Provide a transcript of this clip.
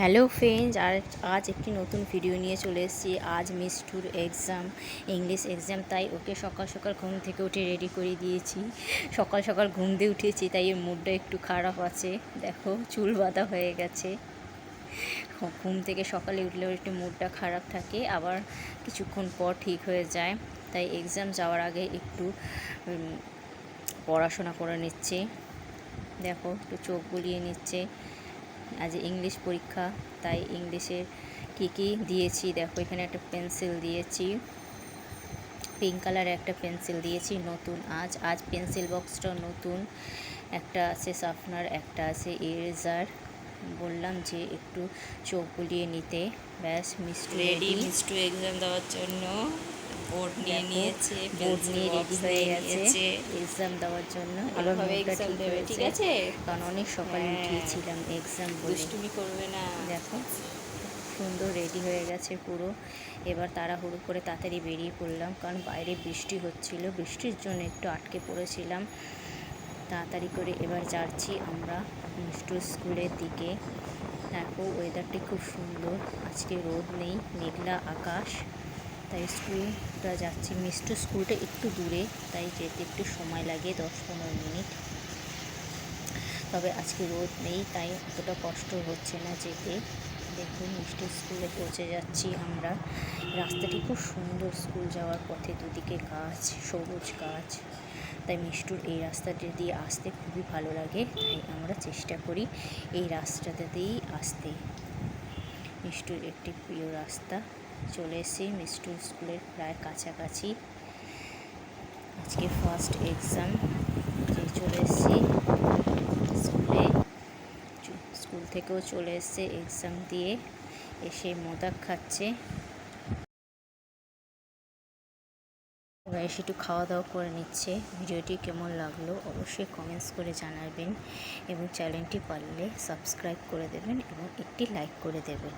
Hello friends, আর আজ একটি নতুন ভিডিও নিয়ে চলে এসেছি। আজ মিস টুর এক্সাম ইংলিশ এক্সাম তাই ওকে সকাল সকাল ঘুম থেকে উঠে রেডি করে দিয়েছি। সকাল সকাল ঘুম দিয়ে উঠেছি, তাই এর মুডটা একটু খারাপ আছে। দেখো, চুল বাঁধা হয়ে গেছে। ঘুম থেকে সকালে উঠলেও একটু মুডটা খারাপ থাকে, আবার কিছুক্ষণ পর ঠিক হয়ে যায়। তাই এক্সাম যাওয়ার আগে একটু পড়াশোনা করে নিচ্ছে। দেখো, একটু চোখ বুলিয়ে নিচ্ছে। আজ ইংলিশ পরীক্ষা তাই ইংলিশের কী কী দিয়েছি? দেখো এখানে একটা পেন্সিল দিয়েছি। পিঙ্ক কালারের একটা পেন্সিল দিয়েছি নতুন আজ। আজ পেন্সিল বক্সটা নতুন। একটা আছে সাফনার একটা আছে ইরেজার বললাম যে একটু চোখ বুলিয়ে নিতে। ব্যাস মিষ্টি রেডি রেডি। মিষ্টু এক্সাম দেওয়ার জন্য। বোর্ড নিয়ে নিয়েছে বোর্ড নিয়ে রেডি হয়ে গেছে। এক্সাম দেওয়ার জন্য ভালোভাবে এক্সাম ঠিক দেবে ঠিক আছে? কারণ অনেক সকালে হ্যাঁ। উঠিয়েছিলাম এক্সাম দুষ্টুমি করবে না। দেখো সুন্দর রেডি হয়ে গেছে পুরো। এবার তাড়াহুড়ো করে তাড়াতাড়ি বেরিয়ে পড়লাম কারণ বাইরে বৃষ্টি হচ্ছিল। বৃষ্টির জন্য একটু আটকে পড়েছিলাম। তাড়াতাড়ি করে এবার যাচ্ছি আমরা মিষ্টু স্কুলের দিকে। দেখো ওয়েদারটি খুব সুন্দর। আজকে রোদ নেই মেঘলা আকাশ। তাই স্কুলটা যাচ্ছি। মিষ্টু স্কুলটা একটু দূরে, তাই যেতে একটু সময় লাগে, দশ পনেরো মিনিট। তবে আজকে রোদ নেই, তাই অতটা কষ্ট হচ্ছে না যেতে। দেখুন, মিষ্টি স্কুলে পৌঁছে যাচ্ছি আমরা। রাস্তাটি খুব সুন্দর স্কুল যাওয়ার পথে, দুদিকে গাছ, সবুজ গাছ। তাই মিষ্টুর এই রাস্তাটি দিয়ে আসতে খুবই ভালো লাগে, তাই আমরা চেষ্টা করি এই রাস্তাটা দিয়েই আসতে। মিষ্টুর একটি প্রিয় রাস্তা। চলে এসেছি মিষ্টুর স্কুলের প্রায় কাছাকাছি। আজকে ফার্স্ট এক্সাম যে চলে এসেছি স্কুলে স্কুল থেকেও চলে এসছে এক্সাম দিয়ে, এসে মোদাক খাচ্ছে। এসে একটু খাওয়া দাওয়া করে নিচ্ছে। ভিডিওটি কেমন লাগল অবশ্যই কমেন্টস করে জানাবেন এবং চ্যানেলটি পারলে সাবস্ক্রাইব করে দেবেন এবং একটি লাইক করে দেবেন।